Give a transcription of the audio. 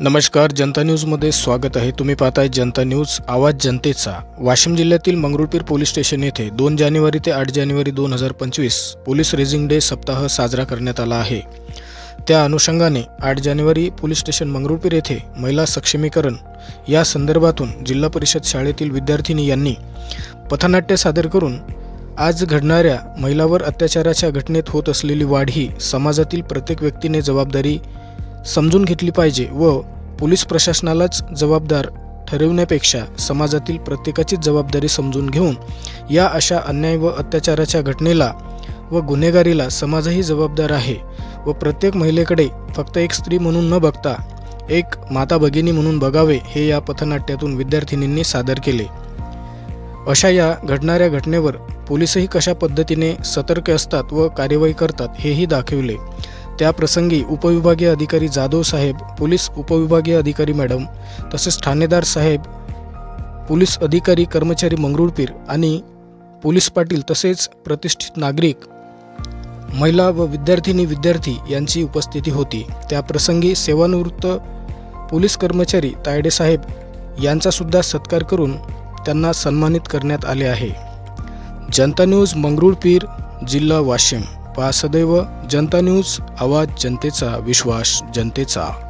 नमस्कार जनता न्यूजमध्ये स्वागत आहे. तुम्ही पाहताय जनता न्यूज आवाज जनतेचा. वाशिम जिल्ह्यातील मंगरुळपीर पोलीस स्टेशन येथे दोन जानेवारी ते आठ जानेवारी दोन हजार पंचवीस पोलीस रेझिंग डे सप्ताह साजरा करण्यात आला आहे. त्या अनुषंगाने आठ जानेवारी पोलीस स्टेशन मंगरुळपीर येथे महिला सक्षमीकरण या संदर्भातून जिल्हा परिषद शाळेतील विद्यार्थिनी यांनी पथनाट्य सादर करून आज घडणाऱ्या महिलावर अत्याचाराच्या घटनेत होत असलेली वाढ ही समाजातील प्रत्येक व्यक्तीने जबाबदारी समजून घेतली पाहिजे व पोलीस प्रशासनालाच जबाबदार ठरवण्यापेक्षा समाजातील प्रत्येकाचीच जबाबदारी समजून घेऊन या अशा अन्याय व अत्याचाराच्या घटनेला व गुन्हेगारीला समाजही जबाबदार आहे व प्रत्येक महिलेकडे फक्त एक स्त्री म्हणून न बघता एक माता भगिनी म्हणून बघावे हे या पथनाट्यातून विद्यार्थिनींनी सादर केले. अशा या घडणाऱ्या घटनेवर पोलीसही कशा पद्धतीने सतर्क असतात व कार्यवाही करतात हेही दाखविले. त्याप्रसंगी उपविभागीय अधिकारी जाधव साहेब पोलीस उपविभागीय अधिकारी मॅडम तसेच ठाणेदार साहेब पोलीस अधिकारी कर्मचारी मंगरुळपीर आणि पोलीस पाटील तसेच प्रतिष्ठित नागरिक महिला व विद्यार्थिनी विद्यार्थी यांची उपस्थिती होती. त्याप्रसंगी सेवानिवृत्त पोलीस कर्मचारी तायडेसाहेब यांचासुद्धा सत्कार करून त्यांना सन्मानित करण्यात आले आहे. जनता न्यूज मंगरुळपीर जिल्हा वाशिम. पा सदैव जनता न्यूज आवाज जनतेचा विश्वास जनतेचा.